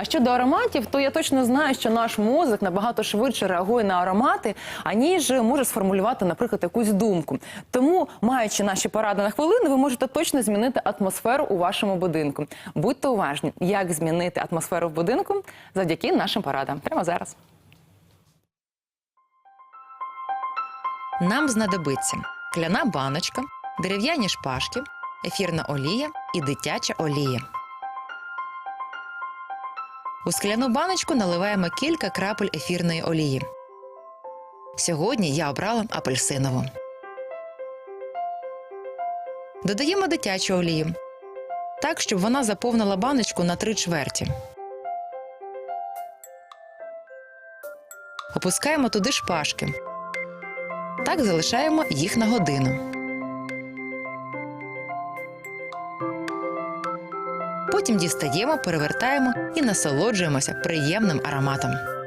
А щодо ароматів, то я точно знаю, що наш мозок набагато швидше реагує на аромати, аніж може сформулювати, наприклад, якусь думку. Тому, маючи наші поради на хвилину, ви можете точно змінити атмосферу у вашому будинку. Будьте уважні, як змінити атмосферу в будинку завдяки нашим порадам. Прямо зараз. Нам знадобиться кляна баночка, дерев'яні шпажки, ефірна олія і дитяча олія. У скляну баночку наливаємо кілька крапель ефірної олії. Сьогодні я обрала апельсинову. Додаємо дитячу олію. Так, щоб вона заповнила баночку на три чверті. Опускаємо туди шпажки. Так залишаємо їх на годину. Потім дістаємо, перевертаємо і насолоджуємося приємним ароматом.